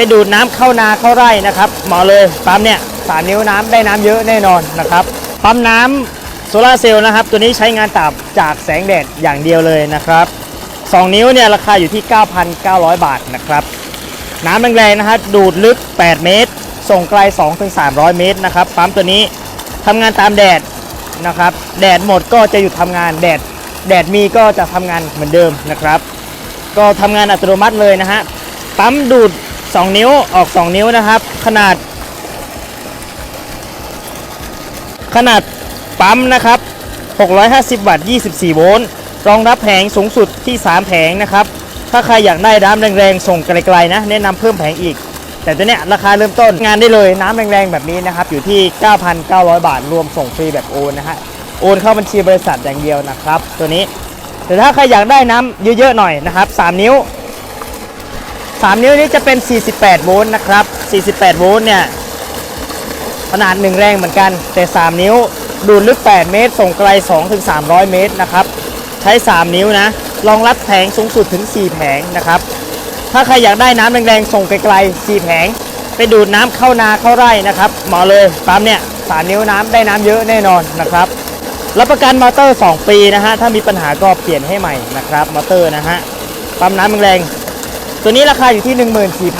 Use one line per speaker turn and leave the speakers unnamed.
ไปดูดน้ำเข้านาเข้าไร่นะครับเหมาะเลยปั๊มเนี่ยสามนิ้วน้ำได้น้ำเยอะแน่นอนนะครับปั๊มน้ำโซลาเซลล์นะครับ ตัวนี้ใช้งานตับจากแสงแดดอย่างเดียวเลยนะครับ 2 นิ้วเนี่ยราคาอยู่ที่ 9,900 บาทนะครับ น้ำแรงๆนะฮะดูดลึก 8 เมตร ส่งไกล 2-300 เมตรนะครับปั๊มตัวนี้ทำงานตามแดดนะครับ แดดหมดก็จะหยุดทำงานแดด แดดมีก็จะทำงานเหมือนเดิมนะครับ ก็ทำงานอัตโนมัติเลยนะฮะปั๊มดูด 2 นิ้วออก 2 นิ้วนะครับ ขนาด ขนาดปั๊มนะครับ 650 วัตต์ 24 โวลต์ รองรับแผงสูงสุดที่ 3 แผงนะครับ ถ้าใครอยากได้น้ำแรงๆ ส่งไกลๆนะ แนะนำเพิ่มแผงอีก แต่ตัวเนี้ยราคาเริ่มต้นงานได้เลยน้ำแรงๆ แบบนี้นะครับ อยู่ที่ 9,900 บาท รวมส่งฟรีแบบโอนนะฮะ โอนเข้าบัญชีบริษัทอย่างเดียวนะครับ ตัวนี้ แต่ถ้าใครอยากได้น้ำเยอะๆ หน่อยนะครับ 3 นิ้ว 3 นิ้วนี้จะเป็น 48 โวลต์นะครับ 48 โวลต์เนี่ย ขนาดหนึ่งแรงเหมือนกัน แต่ 3 นิ้วดูดลึก 8 เมตร ส่งไกล 2-300 เมตรนะครับ ใช้ 3 นิ้วนะ รองรับแผงสูงสุดถึง 4 แผงนะครับ ถ้าใครอยากได้น้ำแรงๆ ส่งไกลๆ 4 แผง ไปดูดน้ำเข้านาเข้าไร่นะครับเหมาะเลยปั๊มเนี่ย 3 นิ้วน้ำได้น้ำเยอะแน่นอนนะครับ รับประกันมอเตอร์ 2 ปีนะฮะ ถ้ามีปัญหาก็เปลี่ยนให้ใหม่นะครับ มอเตอร์นะฮะ ปั๊มน้ำแรง ตัวนี้ราคาอยู่ที่ 14,000